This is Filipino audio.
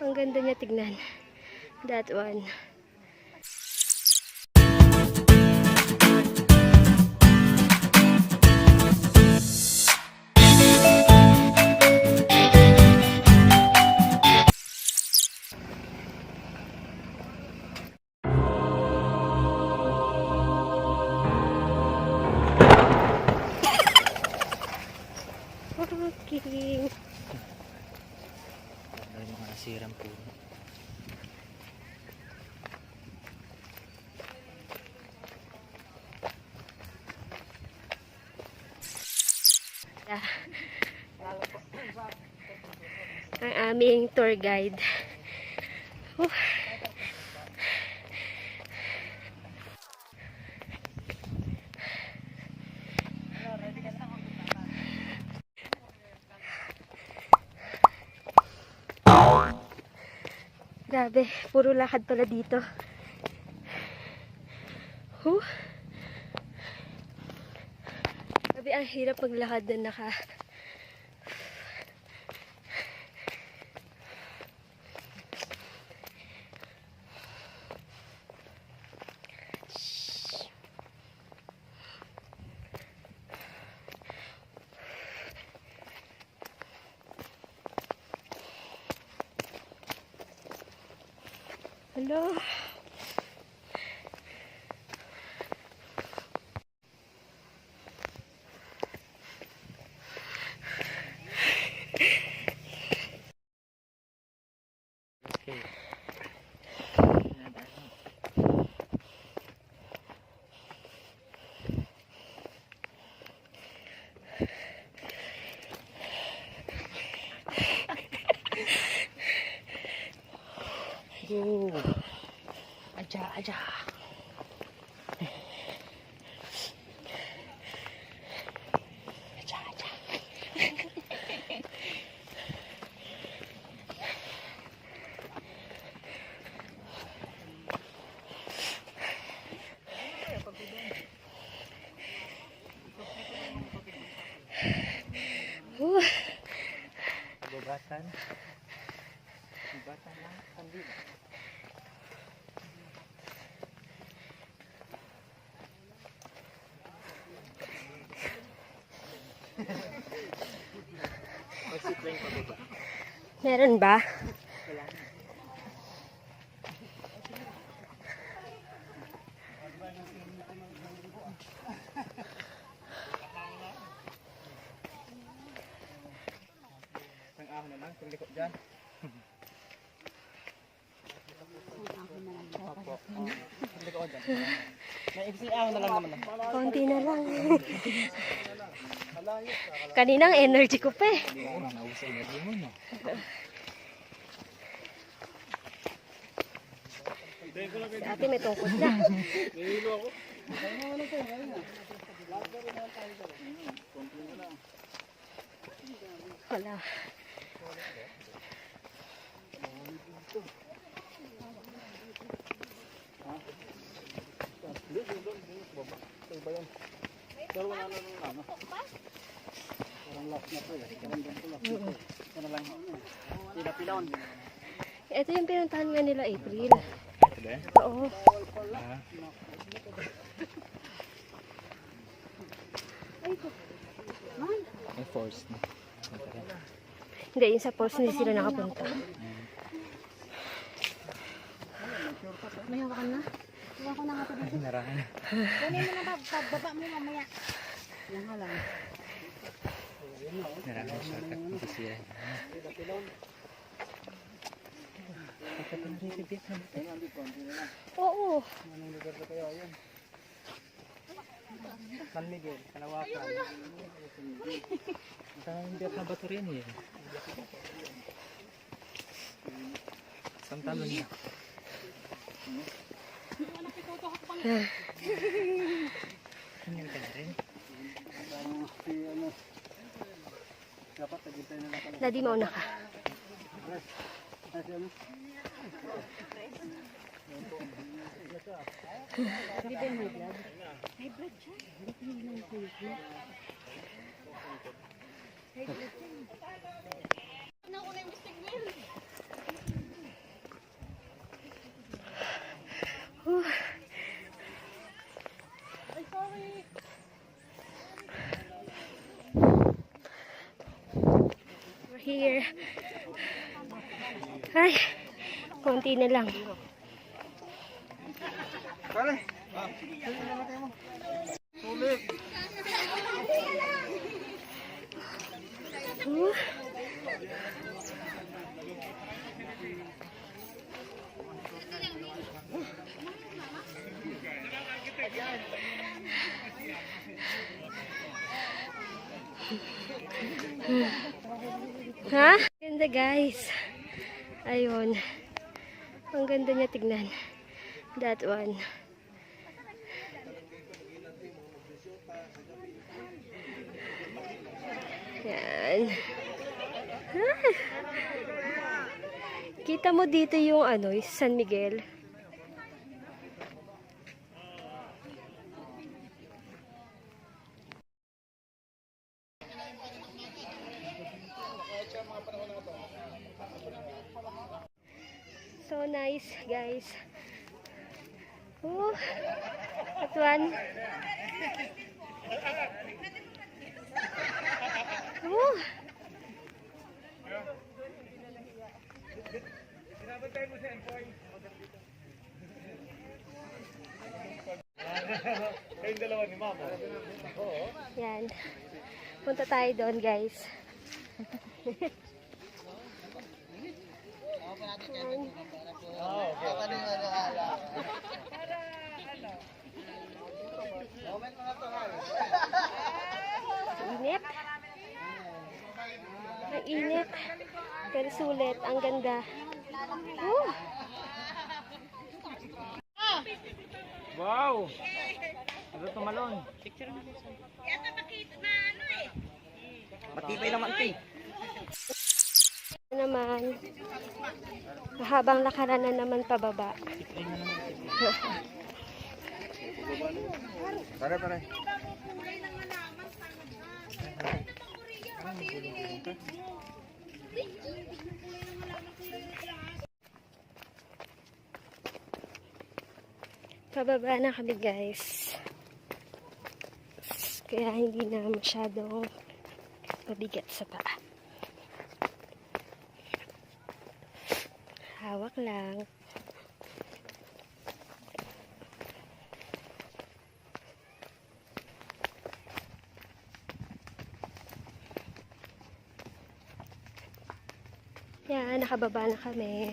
Ang ganda niya tignan. That one. Okay. Dahil mga nasirang puno. Ang aming tour guide. Oh. Grabe, puro lakad pala dito. Huh. Grabe, ang hirap maglakad na naka... Hello? Okay. Go. Aja, aja. Aja, aja. Uh, Bubatan. Bubatan lang. Kandila. Mag-zipline pa baba. Meron ba? Ang kung likot dyan. Konti na lang. Kanina ang energy ko pa eh. Oo, nausay na rin mo, no? Si ate may tungkod na. Wala. Pero wala na. Parang na eh. Parang ganito. Ito na lang. Pila-pilawan. Ito yung pinuntahan nga nila April. Ito ba? Oo. Ah. May force na. Hindi, yung sa post hindi sila nakapunta. May hawakan na. Hawakan na nga ito dito. Narangan. Kunin mo na ba? Pagbaba mo mamaya. Yan nga lang. Narangan shortcut mo kasi sila. Bakit ang ribibit na ba? Oo. Anong lugar na kaya yun? San Miguel, Kalawakan. Ang hindi na bato rin eh. Samtalo niya. Ganyan ka na rin. Dapat naghintay na lang Daddy, mauna ka. High blood? High blood siya. Hindi ko hindi naman kulit mo. Nauna yung Mr. Will. Whew. Ay, sorry. We're here. Ay, konti na lang. Kale. Ah, sige na natin mo. Sulit. Whew. Ha? Ganda guys. Ayun. Ang ganda niya tignan. That one. Yan. Ah. Kita mo dito yung ano, San Miguel. So nice, guys. Oh, that one. Oh. Kayong dalawa ni Mama. Yan. Punta tayo doon, guys. Yan. Pero sulit. Ang ganda. Oh, Wow! Ano tumalon? Matibay naman ito eh. Ano naman. Mahabang lakaran na naman pababa. Tara, tara. Pababa na kami guys. Kaya hindi na masyadong mabigat sa paa. Hawak lang. Yan, nakababa na kami.